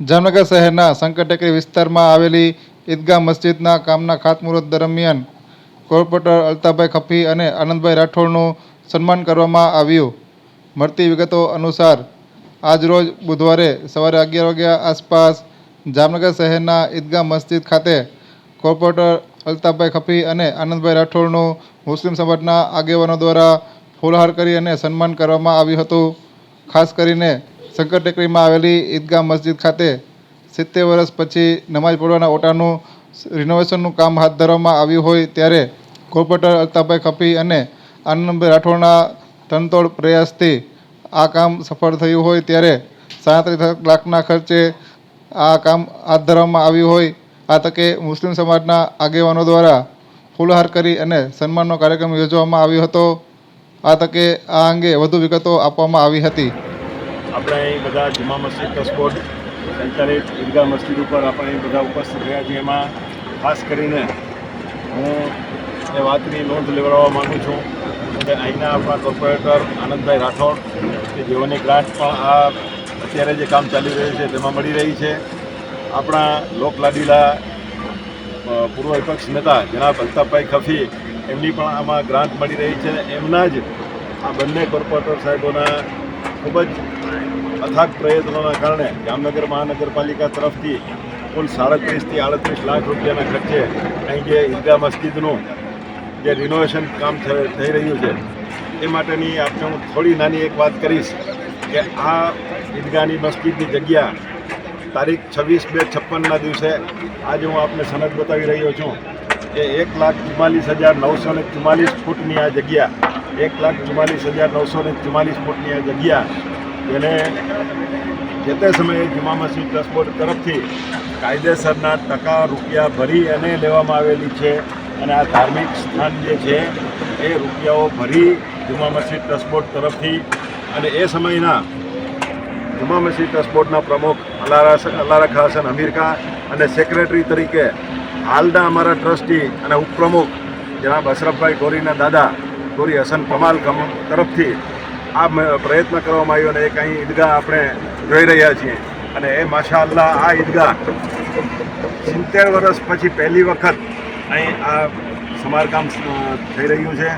જામનગર શહેરના શંકરટેકરી વિસ્તારમાં આવેલી ઈદગાહ મસ્જિદના કામના ખાતમુહૂર્ત દરમિયાન કોર્પોરેટર અલ્તાભાઈ ખફી અને આનંદભાઈ રાઠોડનું સન્માન કરવામાં આવ્યું. મળતી વિગતો અનુસાર આજરોજ બુધવારે સવારે અગિયાર વાગ્યા આસપાસ જામનગર શહેરના ઈદગાહ મસ્જિદ ખાતે કોર્પોરેટર અલ્તાભાઈ ખફી અને આનંદભાઈ રાઠોડનું મુસ્લિમ સમાજના આગેવાનો દ્વારા ફૂલહાર કરી અને સન્માન કરવામાં આવ્યું હતું. ખાસ કરીને શંકર ટેકરીમાં આવેલી ઈદગાહ મસ્જિદ ખાતે સિત્તેર વર્ષ પછી નમાજ પઢવાના ઓટાનું રિનોવેશનનું કામ હાથ ધરવામાં આવ્યું હોય ત્યારે કોર્પોરેટર અલ્તાભાઈ ખફી અને આનંદભાઈ રાઠોડના તનતોડ પ્રયાસથી આ કામ સફળ થયું હોય ત્યારે સાડત્રીસ લાખના ખર્ચે આ કામ હાથ ધરવામાં આવ્યું હોય. આ તકે મુસ્લિમ સમાજના આગેવાનો દ્વારા ફૂલહાર કરી અને સન્માનનો કાર્યક્રમ યોજવામાં આવ્યો હતો. આ તકે આ અંગે વધુ વિગતો આપવામાં આવી હતી. આપણે અહીં બધા જુમા મસ્જિદ ટ્રસ્ટ સંચાલિત ઈદગાહ મસ્જિદ ઉપર આપણે બધા ઉપસ્થિત રહ્યા છીએ. એમાં ખાસ કરીને હું એ વાતની નોંધ લેવડાવવા માગું છું કે અહીંના આપણા કોર્પોરેટર આનંદભાઈ રાઠોડ કે જેઓની ગ્રાન્ટ પણ આ અત્યારે જે કામ ચાલી રહ્યું છે તેમાં મળી રહી છે. આપણા લોકલાડીલા પૂર્વ વિપક્ષ નેતા જનાબ અલ્તાફભાઈ ખફી એમની પણ આમાં ગ્રાન્ટ મળી રહી છે. એમના જ આ બંને કોર્પોરેટર સાહેબોના ખૂબ જ અથાગ પ્રયત્નોના કારણે જામનગર મહાનગરપાલિકા તરફથી કુલ સાડત્રીસથી આડત્રીસ લાખ રૂપિયાના ખર્ચે અહીં જે ઈદગાહ મસ્જિદનું જે રિનોવેશન કામ થઈ રહ્યું છે, એ માટેની આપને હું થોડી નાની એક વાત કરીશ કે આ ઈદગાહની મસ્જિદની જગ્યા તારીખ છવ્વીસ બે છપ્પનના દિવસે આજે હું આપને સનદ બતાવી રહ્યો છું કે એક લાખ ચુમ્માલીસ હજાર નવસો ને ચુમ્માલીસ ફૂટની આ જગ્યા, એક લાખ ચુમ્માલીસ હજાર નવસો ને ચુમ્માલીસ ફૂટની આ જગ્યા જેને જે તે સમયે જુમા મસ્જિદ ટ્રસ્ટ બોર્ડ તરફથી કાયદેસરના ટકા રૂપિયા ભરી અને લેવામાં આવેલી છે અને આ ધાર્મિક સ્થાન જે છે, એ રૂપિયાઓ ભરી જુમા મસ્જિદ ટ્રસ્ટ બોર્ડ તરફથી અને એ સમયના જુમા મસ્જિદ ટ્રસ્ટ બોર્ડના પ્રમુખ અલારા અલારા ખાસન અમીર ખાન અને સેક્રેટરી તરીકે હાલના અમારા ટ્રસ્ટી અને ઉપપ્રમુખ જનાબ અશરફભાઈ ગોરીના દાદા ગોરી હસન કમાલ કમ, તરફથી આ પ્રયત્ન કરવામાં આવ્યો અને એક અહીં ઈદગાહ આપણે જોઈ રહ્યા છીએ. અને એ માશા અલ્લાહ આ ઈદગાહ સિત્તેર વર્ષ પછી પહેલી વખત અહીં આ સમારકામ થઈ રહ્યું છે.